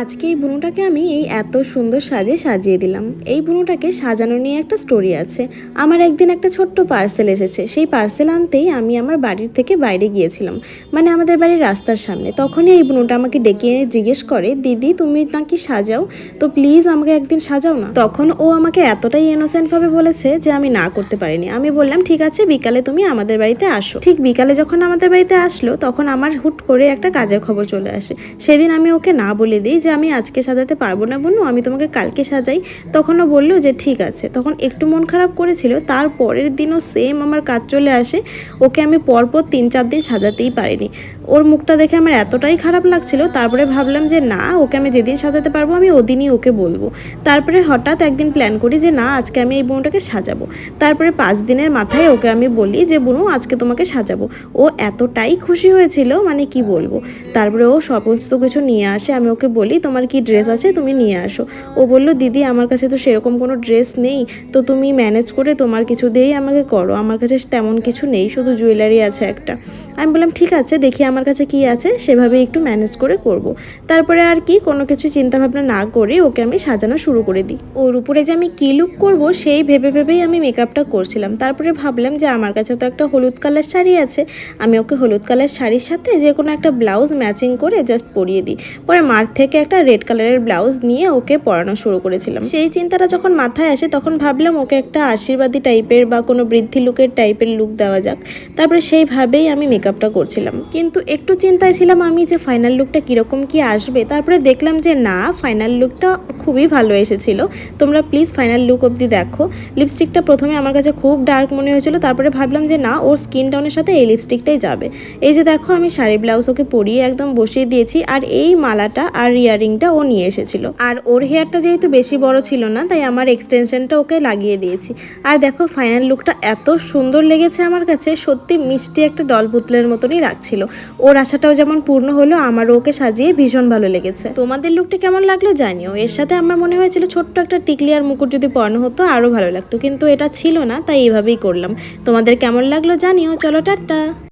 আজকে এই বুনোটাকে আমি এই এত সুন্দর সাজে সাজিয়ে দিলাম। এই বুনোটাকে সাজানো নিয়ে একটা স্টোরি আছে। আমার একদিন একটা ছোট্ট পার্সেল এসেছে। সেই পার্সেল আনতেই আমি আমার বাড়ির থেকে বাইরে গিয়েছিলাম। মানে আমাদের বাড়ির রাস্তার সামনে। তখনই এই বুনোটা আমাকে ডেকে এনে জিজ্ঞেস করে, দিদি, তুমি নাকি সাজাও? তো প্লিজ আমাকে একদিন সাজাও না। তখন ও আমাকে এতটাই ইনোসেন্ট ভাবে বলেছে যে আমি না করতে পারিনি। আমি বললাম, ঠিক আছে, বিকালে তুমি আমাদের বাড়িতে আসো। ঠিক বিকালে যখন আমাদের বাড়িতে আসলো, তখন আমার হুট করে একটা কাজের খবর চলে আসে। সেদিন আমি ওকে না বলে দিই যে আমি আজকে সাজাতে পারব না বোনু, আমি তোমাকে কালকে সাজাই। তখনও বলল যে ঠিক আছে। তখন একটু মন খারাপ করেছিল, তার পরের দিনও সেম আমার কাজ চলে আসে। ওকে আমি পরপর তিন চার দিন সাজাতেই পারিনি। ওর মুখটা দেখে আমার এতটাই খারাপ লাগছিল, তারপরে ভাবলাম যে না, ওকে আমি যেদিন সাজাতে পারব, আমি ওদিনই ওকে বলব। তারপরে হঠাৎ একদিন প্ল্যান করি যে না, আজকে আমি এই বোনটাকে সাজাবো। তারপরে পাঁচ দিনের মাথায় ওকে আমি বলি যে, বোনু, আজকে তোমাকে সাজাবো। ও এতটাই খুশি হয়েছিল মানে কি বলব? তারপরে ও সমস্ত কিছু নিয়ে আসে, আমি ওকে বলি তোমার কি ড্রেস আছে? তুমি নিয়ে আসো। ও বলল, দিদি, আমার কাছে তো সেরকম কোনো ড্রেস নেই। তো তুমি ম্যানেজ করে তোমার কিছু দিয়েই আমাকে করো। আমার কাছে তেমন কিছু নেই, শুধু জুয়েলারি আছে একটা। আমি বললাম, ঠিক আছে, দেখি আমার কাছে কি আছে সেভাবে একটু ম্যানেজ করে করব। তারপরে আর কি, কোনো কিছু চিন্তা ভাবনা না করে ওকে আমি সাজানো শুরু করে দিই। ওর উপরে যে আমি কী লুক করব, সেই ভেবে ভেবেই আমি মেকআপটা করছিলাম। তারপরে ভাবলাম যে, আমার কাছে তো একটা হলুদ কালার শাড়ি আছে, আমি ওকে হলুদ কালার শাড়ির সাথে যে কোনো একটা ব্লাউজ ম্যাচিং করে জাস্ট পরিয়ে দিই। পরে মার থেকে একটা রেড কালারের ব্লাউজ নিয়ে ওকে পরানো শুরু করেছিলাম। সেই চিন্তাটা যখন মাথায় আসে, তখন ভাবলাম ওকে একটা আশীর্বাদী টাইপের বা কোনো বৃদ্ধি লুকের টাইপের লুক দেওয়া যাক। তারপরে সেইভাবেই আমি মেকআপটা করছিলাম। কিন্তু একটু চিন্তায় ছিলাম আমি যে ফাইনাল লুকটা কীরকম কি আসবে। তারপরে দেখলাম যে না ফাইনাল লুকটা খুবই ভালো এসেছিল। তোমরা প্লিজ ফাইনাল লুক অবধি দেখো। লিপস্টিকটা প্রথমে আমার কাছে খুব ডার্ক মনে হয়েছিল। তারপরে ভাবলাম যে না, ওর স্কিন টাউনের সাথে এই লিপস্টিকটাই যাবে। এই যে দেখো, আমি শাড়ি ব্লাউজ ওকে পরিয়ে একদম বসিয়ে দিয়েছি। আর এই মালাটা আর ইয়ারিংটা ও নিয়ে এসেছিল। আর ওর হেয়ারটা যেহেতু বেশি বড় ছিল না, তাই আমার এক্সটেনশনটা ওকে লাগিয়ে দিয়েছি। আর দেখো ফাইনাল লুকটা এত সুন্দর লেগেছে আমার কাছে। সত্যি মিষ্টি একটা ডল পুতলের মতনই লাগছিল। ওর আশাটাও যেমন পূর্ণ হলো আমার ওকে সাজিয়ে ভীষণ ভালো লেগেছে। তোমাদের লুকটা কেমন লাগল জানিও। এর সাথে আমার মনে হয়েছিল ছোট্ট একটা টিকলি আর মুকুট যদি পরানো হতো, আরও ভালো লাগতো। কিন্তু এটা ছিল না, তাই এভাবেই করলাম। তোমাদের কেমন লাগল জানিও। চলো, টাটা।